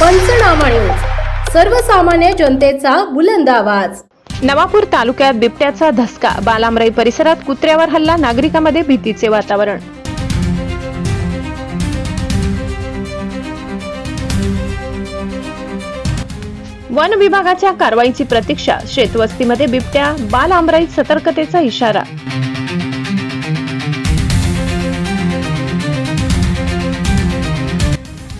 पंचनामा न्यूज सर्वसामान्य जनतेचा बुलंद आवाज. नवापूर तालुक्यात बिबट्याचा धसका बालामराई परिसरात कुत्र्यावर हल्ला नागरिकांमध्ये भीतीचे वातावरण. वन विभागाच्या कारवाईची प्रतीक्षा शेतवस्तीमध्ये बिबट्या बाल आमराईत सतर्कतेचा इशारा.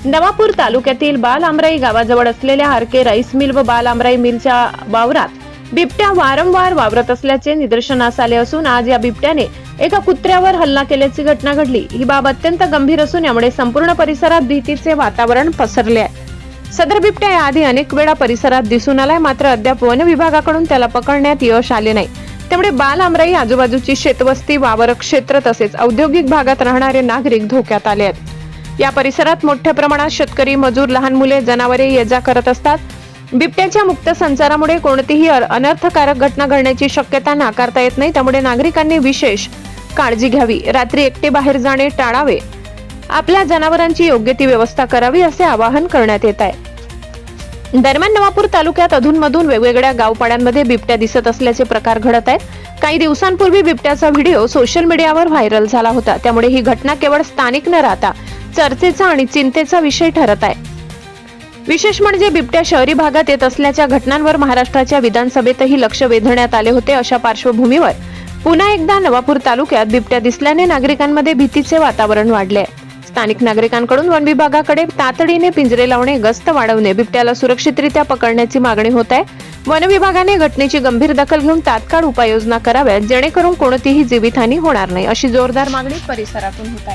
नवापूर तालुक्यातील बाल आमराई गावाजवळ असलेल्या आरके राईस मिल व बाल आमराई मिलच्या वावरात बिबट्या वारंवार वावरत असल्याचे निदर्शनास आले असून आज या बिबट्याने एका कुत्र्यावर हल्ला केल्याची घटना घडली. ही बाब अत्यंत गंभीर असून यामुळे संपूर्ण परिसरात भीतीचे वातावरण पसरले आहे. सदर बिबट्या याआधी अनेक वेळा परिसरात दिसून आलाय मात्र अद्याप वन विभागाकडून त्याला पकडण्यात यश आले नाही. त्यामुळे बाल आमराई आजूबाजूची शेतवस्ती वावर क्षेत्र तसेच औद्योगिक भागात राहणारे नागरिक धोक्यात आले आहेत. या परिसरात मोठ्या प्रमाणात शेतकरी मजूर लहान मुले जनावरे ये जा करत असतात. बिबट्याच्या मुक्त संचारामुळे कोणतीही अ- अनर्थकारक घटना घडण्याची शक्यता नाकारता येत नाही. त्यामुळे नागरिकांनी विशेष काळजी घ्यावी. रात्री एकटे बाहेर जाणे टाळावे. आपल्या जनावरांची योग्य ती व्यवस्था करावी असे आवाहन करण्यात येत आहे. दरम्यान नवापूर तालुक्यात अधूनमधून वेगवेगळ्या गावपाड्यांमध्ये बिबट्या दिसत असल्याचे प्रकार घडत आहेत. काही दिवसांपूर्वी बिबट्याचा व्हिडिओ सोशल मीडियावर व्हायरल झाला होता. त्यामुळे ही घटना केवळ स्थानिक न राहता चर्चेचा आणि चिंतेचा विषय ठरत आहे. विशेष म्हणजे बिबट्या शहरी भागात येत असल्याच्या घटनांवर महाराष्ट्राच्या विधानसभेतही लक्ष वेधण्यात आले होते अशा पार्श्वभूमीवर पुन्हा एकदा नवापूर तालुक्यात बिबट्या दिसल्याने नागरिकांमध्ये भीतीचे वातावरण वाढले आहे. स्थानिक नागरिकांकडून वन विभागाकडे तातडीने पिंजरे लावणे गस्त वाढवणे बिबट्याला सुरक्षितरित्या पकडण्याची मागणी होत आहे. वन विभागाने घटनेची गंभीर दखल घेऊन तात्काळ उपाययोजना कराव्यात जेणेकरून कोणतीही जीवितहानी होणार नाही अशी जोरदार मागणी परिसरातून होत आहे.